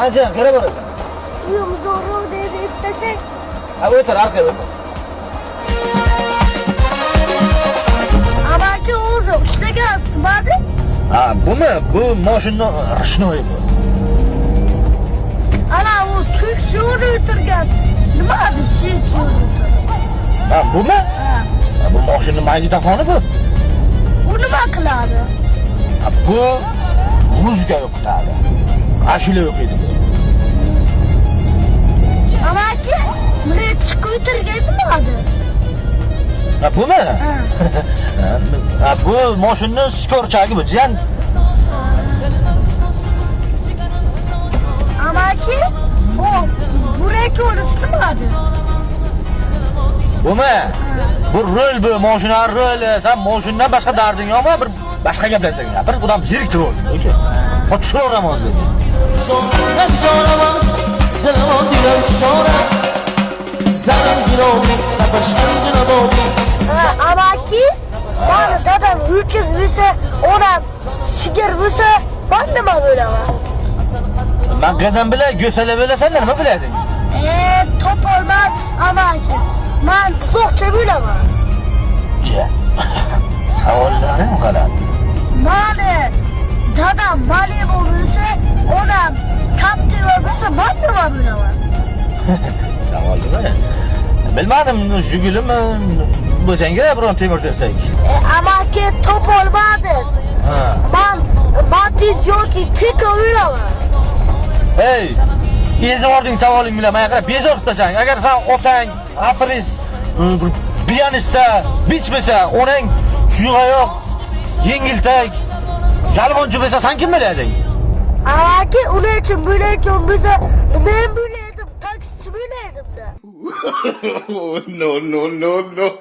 Ancan, qara borasan? Uyumuz doğru dedi isteşek. Ha, o'tir, arkaya o'tir. Ama ki orada üstüne gelsin. Hadi. Ha, bumi? Bu moshinni rishnoyi bu. Ana o Türk şuuru ötürgen. Nima adı şey şuuru Ha, bumi? Ha. Ha, bu moshinni magnitofoni bu. Bu nima qiladi? Ha, bu muzika o'qitadi. Ashula o'qiydi bu. А бу ма? А бу мошинни скорчаги бу, жан. Amaki o buraki orası mı abi? Bu mu? Bu rol bu, moşuna rol. Sen moşundan başka derdin yok mu? Başka geplerden ya. Bir adam ziriktir o. Kaçır oramaz dedi. Sonra soramaz, zaman diyorum sonra. Zaman diyorum ama ki bana dadam öküz büyüse ona sigir büyüse ben de mi böyle var? Men qadam bilan go'sala bilasan nima bilading? Eee top olmaz ama ki ben uzakça böyle var. Iya. Savollaring g'alati. Bana dadam mali olursa ona kaptır olursa ben de mi böyle var? Savollar. Bilmadim, jugulimi bo'lsangga biron temir tersak. E, ama ki top olmadı. Ha. Ben, ben diz yok ki öyle var. Hey, ezording savoling bilan mana qarab bezorib tashlang. Agar sen otang, apris, bir pianista, bich bo'lsa, onang suyuqayoq, yengiltak, yalg'onchi bo'lsa, sen kim bilading? Ama ki onun için böyleyken bize ben Oh, no, no, no, no.